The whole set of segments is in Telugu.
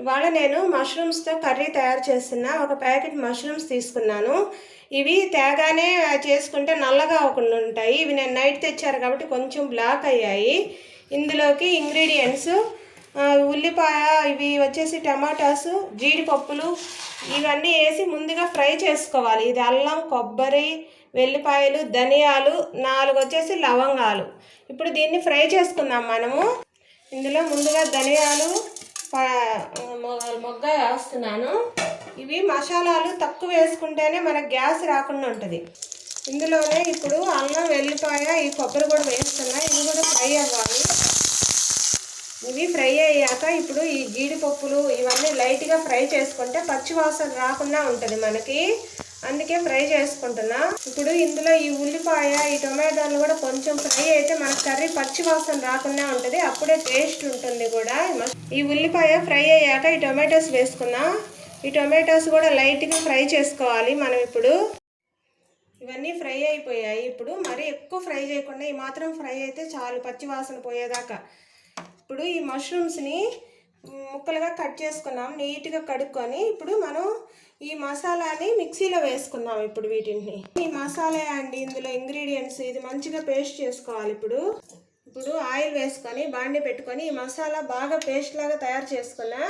ఇవాళ నేను మష్రూమ్స్తో కర్రీ తయారు చేస్తున్న ఒక ప్యాకెట్ మష్రూమ్స్ తీసుకున్నాను. ఇవి తేగానే చేసుకుంటే నల్లగా అవ్వకుండా ఉంటాయి. ఇవి నేను నైట్ తెచ్చారు కాబట్టి కొంచెం బ్లాక్ అయ్యాయి. ఇందులోకి ఇంగ్రీడియంట్స్ ఉల్లిపాయ ఇవి వచ్చేసి టమాటాస్ జీడిపప్పులు ఇవన్నీ వేసి ముందుగా ఫ్రై చేసుకోవాలి. ఇది అల్లం కొబ్బరి వెల్లిపాయలు ధనియాలు నాలుగు వచ్చేసి లవంగాలు. ఇప్పుడు దీన్ని ఫ్రై చేసుకుందాం మనము. ఇందులో ముందుగా ధనియాలు మొగ్గ వేస్తున్నాను ఇవి మసాలాలు తక్కువ వేసుకుంటేనే మనకు గ్యాస్ రాకుండా ఉంటుంది. ఇందులోనే ఇప్పుడు అల్లం వెల్లిపాయ ఈ కొబ్బరి కూడా వేస్తున్నా. ఇవి కూడా ఫ్రై అవ్వాలి. ఇవి ఫ్రై అయ్యాక ఇప్పుడు ఈ జీడిపప్పులు ఇవన్నీ లైట్గా ఫ్రై చేసుకుంటే పచ్చి వాసన రాకుండా ఉంటుంది మనకి. అందుకే ఫ్రై చేసుకుంటున్నా. ఇప్పుడు ఇందులో ఈ ఉల్లిపాయ ఈ టొమాటోలు కూడా కొంచెం ఫ్రై అయితే మన కర్రీ పచ్చి వాసన రాకుండా ఉంటుంది. అప్పుడే టేస్ట్ ఉంటుంది కూడా. ఈ ఉల్లిపాయ ఫ్రై అయ్యాక ఈ టొమాటోస్ వేసుకున్నా. ఈ టొమాటోస్ కూడా లైట్గా ఫ్రై చేసుకోవాలి మనం ఇప్పుడు. ఇవన్నీ ఫ్రై అయిపోయాయి. ఇప్పుడు మరీ ఎక్కువ ఫ్రై చేయకుండా ఈ మాత్రం ఫ్రై అయితే చాలు పచ్చి వాసన పోయేదాకా. ఇప్పుడు ఈ మష్రూమ్స్ని ముక్కలుగా కట్ చేసుకున్నాం నీట్గా కడుక్కొని ఇప్పుడు మనం ఈ మసాలాని మిక్సీలో వేసుకుందాం ఇప్పుడు వీటిని. ఈ మసాలా అండి ఇందులో ఇంగ్రీడియంట్స్ ఇది మంచిగా పేస్ట్ చేసుకోవాలి ఇప్పుడు. ఇప్పుడు ఆయిల్ వేసుకొని బాండి పెట్టుకొని ఈ మసాలా బాగా పేస్ట్ లాగా తయారు చేసుకున్నా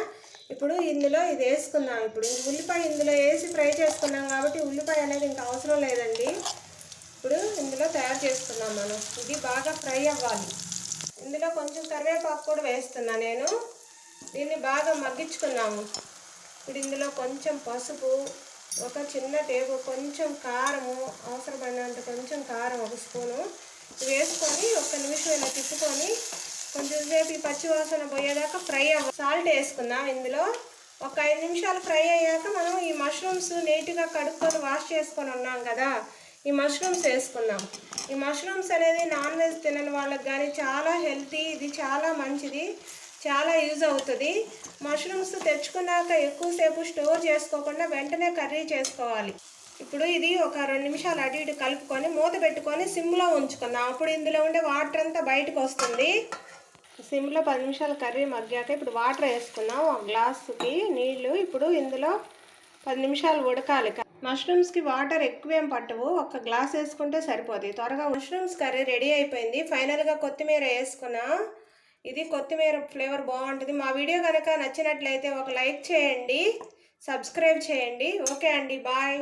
ఇప్పుడు ఇందులో ఇది వేసుకుందాం ఇప్పుడు. ఉల్లిపాయ ఇందులో వేసి ఫ్రై చేసుకున్నాం కాబట్టి ఉల్లిపాయ అనేది ఇంకా అవసరం లేదండి. ఇప్పుడు ఇందులో తయారు చేసుకున్నాం మనం. ఇది బాగా ఫ్రై అవ్వాలి. ఇందులో కొంచెం కరివేపాకు కూడా వేస్తున్నా నేను. దీన్ని బాగా మగ్గించుకున్నాము. ఇప్పుడు ఇందులో కొంచెం పసుపు ఒక చిన్న టేబుల్ కొంచెం కారము అవసరపడినంత కొంచెం కారం ఒక స్పూను ఇవి వేసుకొని ఒక నిమిషం ఇలా తిప్పుకొని కొంచెం సేపు ఈ పచ్చివాసన పోయేదాకా ఫ్రై అవ్వ సాల్ట్ వేసుకుందాం ఇందులో. ఒక ఐదు నిమిషాలు ఫ్రై అయ్యాక మనం ఈ మష్రూమ్స్ నీట్గా కడుక్కొని వాష్ చేసుకొని ఉన్నాం కదా. ఈ మష్రూమ్స్ వేసుకుందాం. ఈ మష్రూమ్స్ అనేది నాన్ వెజ్ తినని వాళ్ళకి కానీ చాలా హెల్తీ ఇది చాలా మంచిది. చాలా యూజ్ అవుతుంది. మష్రూమ్స్ తెచ్చుకున్నాక ఎక్కువసేపు స్టోర్ చేసుకోకుండా వెంటనే కర్రీ చేసుకోవాలి. ఇప్పుడు ఇది ఒక రెండు నిమిషాలు అటు ఇటు కలుపుకొని మూత పెట్టుకొని సిమ్లో ఉంచుకుందాం. అప్పుడు ఇందులో ఉండే వాటర్ అంతా బయటకు వస్తుంది. సిమ్లో పది నిమిషాలు కర్రీ మగ్గాక ఇప్పుడు వాటర్ వేసుకున్నాం ఒక గ్లాసుకి నీళ్ళు ఇప్పుడు ఇందులో పది నిమిషాలు ఉడకాలి. మష్రూమ్స్కి వాటర్ ఎక్కువేం పట్టవు. ఒక గ్లాస్ వేసుకుంటే సరిపోతుంది త్వరగా మష్రూమ్స్ కర్రీ రెడీ అయిపోయింది. ఫైనల్గా కొత్తిమీర వేసుకున్నా. ఇది కొత్తిమీర ఫ్లేవర్ బాగుంటుంది. మా వీడియో కనుక నచ్చినట్లయితే ఒక లైక్ చేయండి సబ్స్క్రైబ్ చేయండి. ఓకే అండి బాయ్.